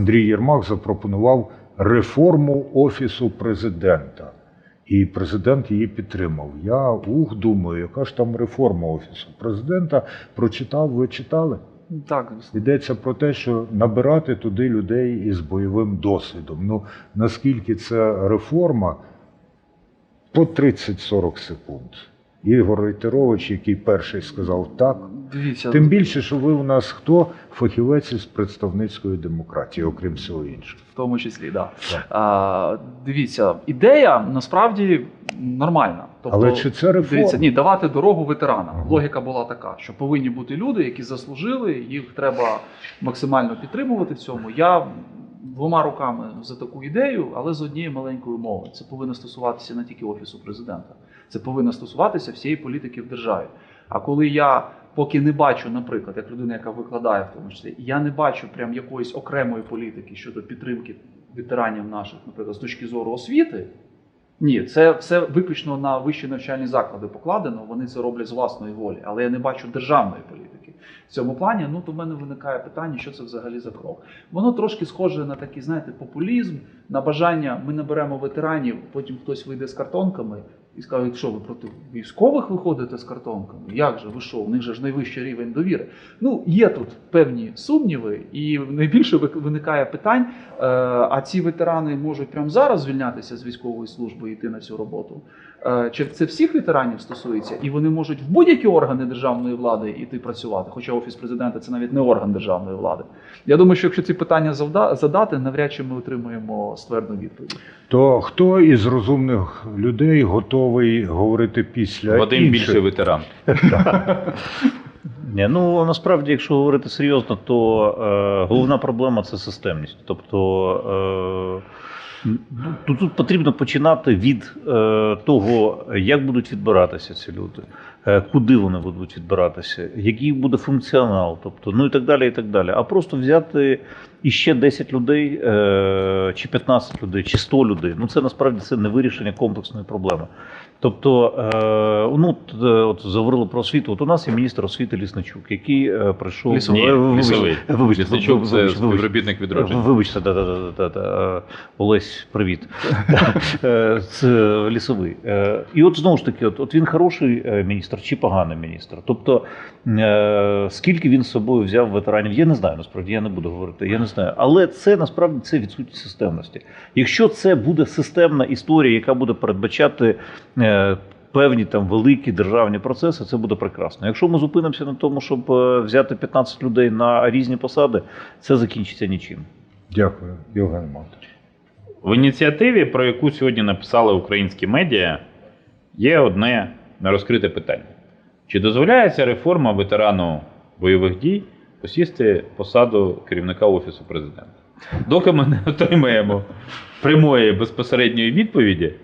Андрій Єрмак запропонував реформу Офісу президента. І президент її підтримав. Я ух думаю, яка ж там реформа Офісу президента. Прочитав, ви читали? Так. Йдеться про те, що набирати туди людей із бойовим досвідом. Ну наскільки це реформа по 30-40 секунд. Ігор Рейтерович, який перший сказав так. Дивіться, Тим більше, що ви у нас хто фахівець із представницької демократії, окрім всього іншого. в тому числі, да. Так. А, дивіться, ідея насправді нормальна. Тобто, Але чи це реформа? Дивіться, ні, давати дорогу ветеранам. Ага. Логіка була така, що повинні бути люди, які заслужили, їх треба максимально підтримувати в цьому. Я двома руками за таку ідею, але з однією маленькою умовою. Це повинно стосуватися не тільки офісу президента, це повинно стосуватися всієї політики в державі. А коли я поки не бачу, наприклад, як людина, яка викладає в тому числі, я не бачу прям якоїсь окремої політики щодо підтримки ветеранів наших, наприклад, з точки зору освіти. Ні, це все виключно на вищі навчальні заклади покладено. Вони це роблять з власної волі, але я не бачу державної політики. В цьому плані ну то в мене виникає питання, що це взагалі за крок. Воно трошки схоже на такий, знаєте, популізм, на бажання. Ми наберемо ветеранів, потім хтось вийде з картонками і скаже, що ви проти військових виходите з картонками? Як же ви що? У них же ж найвищий рівень довіри. Ну є тут певні сумніви, і найбільше виникає питань. е, А ці ветерани можуть прямо зараз звільнятися з військової служби і йти на цю роботу. Е, Чи це всіх ветеранів стосується, і вони можуть в будь-які органи державної влади йти працювати, хоча офіс президента це навіть не орган державної влади. Я думаю, що якщо ці питання задати, навряд чи ми отримаємо ствердну відповідь. То хто із розумних людей готовий говорити після Вадим інших? більше ветеран. Ні, ну насправді, якщо говорити серйозно, то е, головна проблема це системність. Тобто е, ну, тут, тут потрібно починати від е, того, як будуть відбиратися ці люди, е, куди вони будуть відбиратися, який буде функціонал, тобто, ну і так далі, і так далі. А просто взяти іще 10 людей, е, чи 15 людей, чи 100 людей. Ну це насправді це не вирішення комплексної проблеми. Тобто, е, ну от, е, заговорили про освіту. От у нас є міністр освіти Лісничук, який прийшов Лісовий. Ні, лісовий. Вибачте, Лісничук це співробітник відродження. Вибачте, да, да, да, да, да, да. Олесь, привіт. Це лісовий. І от знову ж таки, от, от він хороший міністр чи поганий міністр. Тобто, скільки він з собою взяв ветеранів, я не знаю, насправді я не буду говорити, я не знаю. Але це насправді це відсутність системності. Якщо це буде системна історія, яка буде передбачати. е, Певні там великі державні процеси, це буде прекрасно. Якщо ми зупинимося на тому, щоб е, взяти 15 людей на різні посади, це закінчиться нічим. Дякую, Євген Мат. В ініціативі, про яку сьогодні написали українські медіа, є одне нерозкрите питання: чи дозволяється реформа ветерану бойових дій посісти посаду керівника Офісу президента? Доки ми не отримаємо прямої безпосередньої відповіді,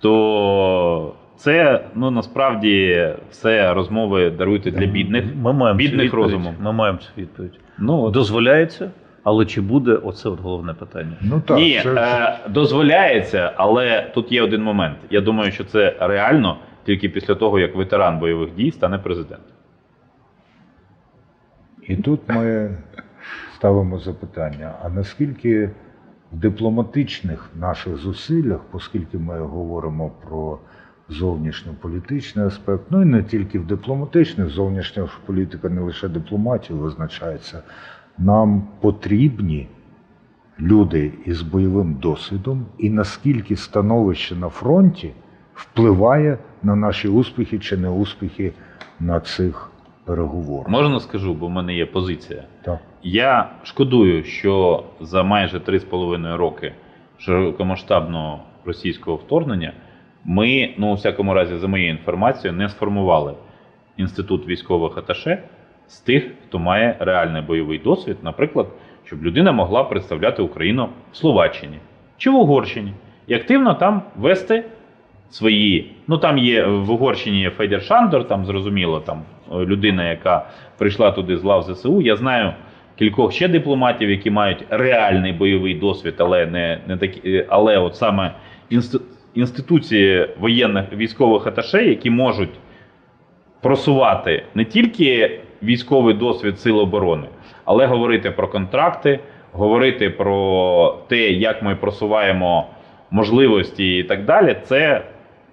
то це ну насправді все розмови даруйте для бідних. Ми маємо бідних розумом. Ми маємо цю відповідь. Ну от Дозволяється, але чи буде оце от головне питання? Ну так, Ні, це, е, дозволяється, але тут є один момент. Я думаю, що це реально тільки після того, як ветеран бойових дій стане президентом. І тут ми ставимо запитання: а наскільки в дипломатичних наших зусиллях, оскільки ми говоримо про зовнішньополітичний аспект, ну і не тільки в дипломатичних, зовнішня політика не лише дипломатію визначається, нам потрібні люди із бойовим досвідом, і наскільки становище на фронті впливає на наші успіхи чи неуспіхи на цих переговорах. Можна скажу, бо в мене є позиція. Так. Я шкодую, що за майже 3,5 роки широкомасштабного російського вторгнення ми, ну у всякому разі, за моєю інформацією, не сформували інститут військових аташе з тих, хто має реальний бойовий досвід, наприклад, щоб людина могла представляти Україну в Словаччині чи в Угорщині і активно там вести свої. Ну там є в Угорщині Федір Шандор, там зрозуміло, там людина, яка прийшла туди з лав ЗСУ. Я знаю кількох ще дипломатів, які мають реальний бойовий досвід, але не, не такі, е, але от саме інституції воєнних військових аташе, які можуть просувати не тільки військовий досвід Сил оборони, але говорити про контракти, говорити про те, як ми просуваємо можливості і так далі, це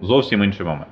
зовсім інший момент.